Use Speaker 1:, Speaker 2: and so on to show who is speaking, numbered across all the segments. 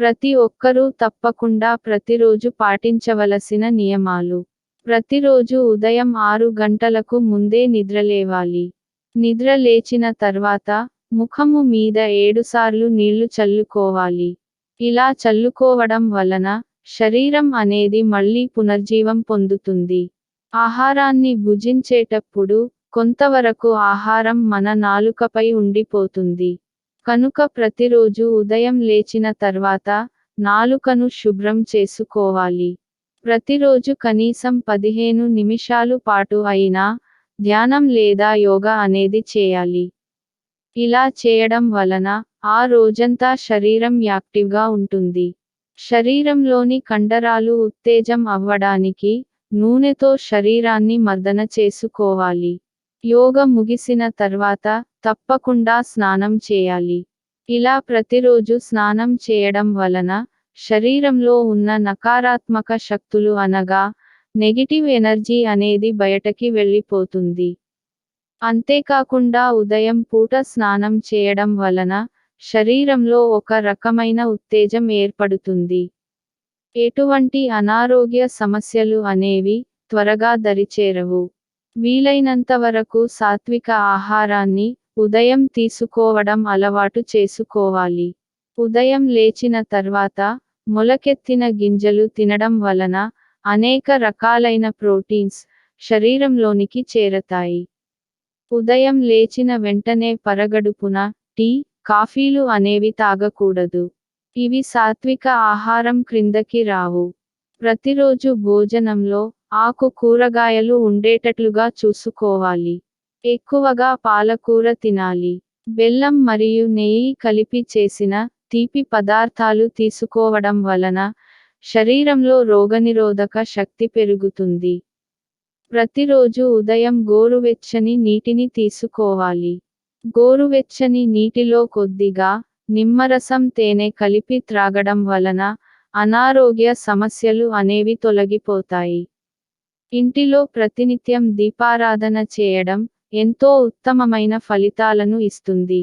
Speaker 1: ప్రతి ఒక్కరూ తప్పకుండా ప్రతిరోజు పాటించవలసిన నియమాలు. ప్రతిరోజు ఉదయం ఆరు గంటలకు ముందే నిద్రలేవాలి. నిద్ర లేచిన తర్వాత ముఖము మీద ఏడుసార్లు నీళ్ళు చల్లుకోవాలి. ఇలా చల్లుకోవడం వలన శరీరం అనేది మళ్ళీ పునర్జీవం పొందుతుంది. ఆహారాన్ని భుజించేటప్పుడు కొంతవరకు ఆహారం మన నాలుకపై ఉండిపోతుంది. కనుక ప్రతిరోజు ఉదయం లేచిన తర్వాత నాలుకను శుభ్రం చేసుకోవాలి. ప్రతిరోజు కనీసం పదిహేను నిమిషాలు పాటు అయినా ధ్యానం లేదా యోగా అనేది చేయాలి. ఇలా చేయడం వలన ఆ రోజంతా శరీరం యాక్టివ్గా ఉంటుంది. శరీరంలోని కండరాలు ఉత్తేజం అవ్వడానికి నూనెతో శరీరాన్ని మర్దన చేసుకోవాలి. యోగ ముగిసిన తర్వాత తప్పకుండా స్నానం చేయాలి. ఇలా ప్రతిరోజు స్నానం చేయడం వలన శరీరంలో ఉన్న నకారాత్మక శక్తులు అనగా నెగిటివ్ ఎనర్జీ అనేది బయటకి వెళ్ళిపోతుంది. అంతేకాకుండా ఉదయం పూట స్నానం చేయడం వలన శరీరంలో ఒక రకమైన ఉత్తేజం ఏర్పడుతుంది. ఎటువంటి అనారోగ్య సమస్యలు అనేవి త్వరగా దరిచేరవు. వీలైనంత వరకు సాత్విక ఆహారాన్ని ఉదయం తీసుకోవడం అలవాటు చేసుకోవాలి. ఉదయం లేచిన తర్వాత మొలకెత్తిన గింజలు తినడం వలన అనేక రకాలైన ప్రోటీన్స్ శరీరంలోనికి చేరతాయి. ఉదయం లేచిన వెంటనే పరగడుపున టీ కాఫీలు అనేవి తాగకూడదు. ఇవి సాత్విక ఆహారం క్రిందకి రావు. ప్రతిరోజు భోజనంలో ఆకు కూరగాయలు ఉండేటట్లుగా చూసుకోవాలి. ఎక్కువగా పాలకూర తినాలి. బెల్లం మరియు నెయ్యి కలిపి చేసిన తీపి పదార్థాలు తీసుకోవడం వలన శరీరంలో రోగనిరోధక శక్తి పెరుగుతుంది. ప్రతిరోజు ఉదయం గోరువెచ్చని నీటిని తీసుకోవాలి. గోరువెచ్చని నీటిలో కొద్దిగా నిమ్మరసం తేనె కలిపి త్రాగడం వలన అనారోగ్య సమస్యలు అనేవి తొలగిపోతాయి. ఇంటిలో ప్రతినిత్యం దీపారాధన చేయడం ఎంతో ఉత్తమమైన ఫలితాలను ఇస్తుంది.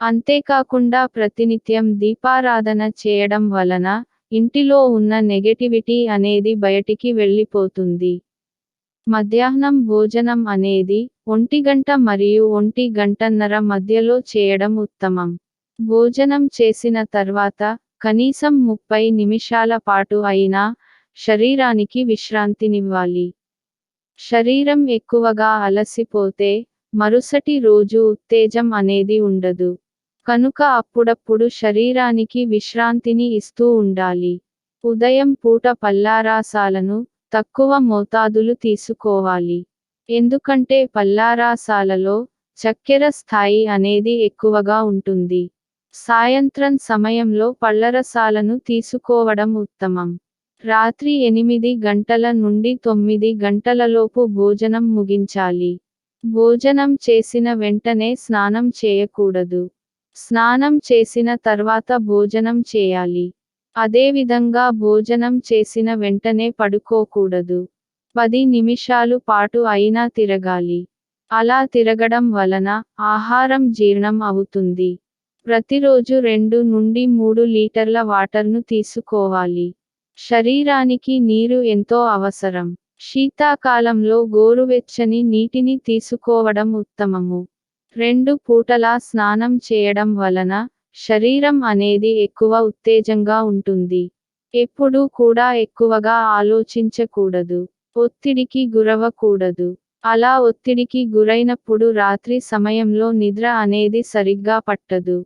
Speaker 1: అంతేకాకుండా ప్రతినిత్యం దీపారాధన చేయడం వలన ఇంటిలో ఉన్న నెగటివిటీ అనేది బయటికి వెళ్ళిపోతుంది. మధ్యాహ్నం భోజనం అనేది ఒంటి గంట మరియు ఒంటి గంటన్నర మధ్యలో చేయడం ఉత్తమం. భోజనం చేసిన తర్వాత కనీసం ముప్పై నిమిషాల పాటు అయినా శరీరానికి విశ్రాంతినివ్వాలి. శరీరం ఎక్కువగా అలసిపోతే మరుసటి రోజు ఉత్తేజం అనేది ఉండదు. కనుక అప్పుడప్పుడు శరీరానికి విశ్రాంతిని ఇస్తూ ఉండాలి. ఉదయం పూట పల్లారాసాలను తక్కువ మోతాదులు తీసుకోవాలి. ఎందుకంటే పల్లారాసాలలో చక్కెర స్థాయి అనేది ఎక్కువగా ఉంటుంది. సాయంత్రం సమయంలో పళ్ళరసాలను తీసుకోవడం ఉత్తమం. రాత్రి ఎనిమిది గంటల నుండి తొమ్మిది గంటలలోపు భోజనం ముగించాలి. భోజనం చేసిన వెంటనే స్నానం చేయకూడదు. స్నానం చేసిన తర్వాత భోజనం చేయాలి. అదేవిధంగా భోజనం చేసిన వెంటనే పడుకోకూడదు. పది నిమిషాలు పాటు అయినా తిరగాలి. అలా తిరగడం వలన ఆహారం జీర్ణం అవుతుంది. ప్రతిరోజు రెండు నుండి మూడు లీటర్ల వాటర్ను తీసుకోవాలి. శరీరానికి నీరు ఎంతో అవసరం. శీతాకాలంలో గోరువెచ్చని నీటిని తీసుకోవడం ఉత్తమము. రెండు పూటలా స్నానం చేయడం వలన శరీరం అనేది ఎక్కువ ఉత్తేజంగా ఉంటుంది. ఎప్పుడూ కూడా ఎక్కువగా ఆలోచించకూడదు. ఒత్తిడికి గురవకూడదు. అలా ఒత్తిడికి గురైనప్పుడు రాత్రి సమయంలో నిద్ర అనేది సరిగ్గా పట్టదు.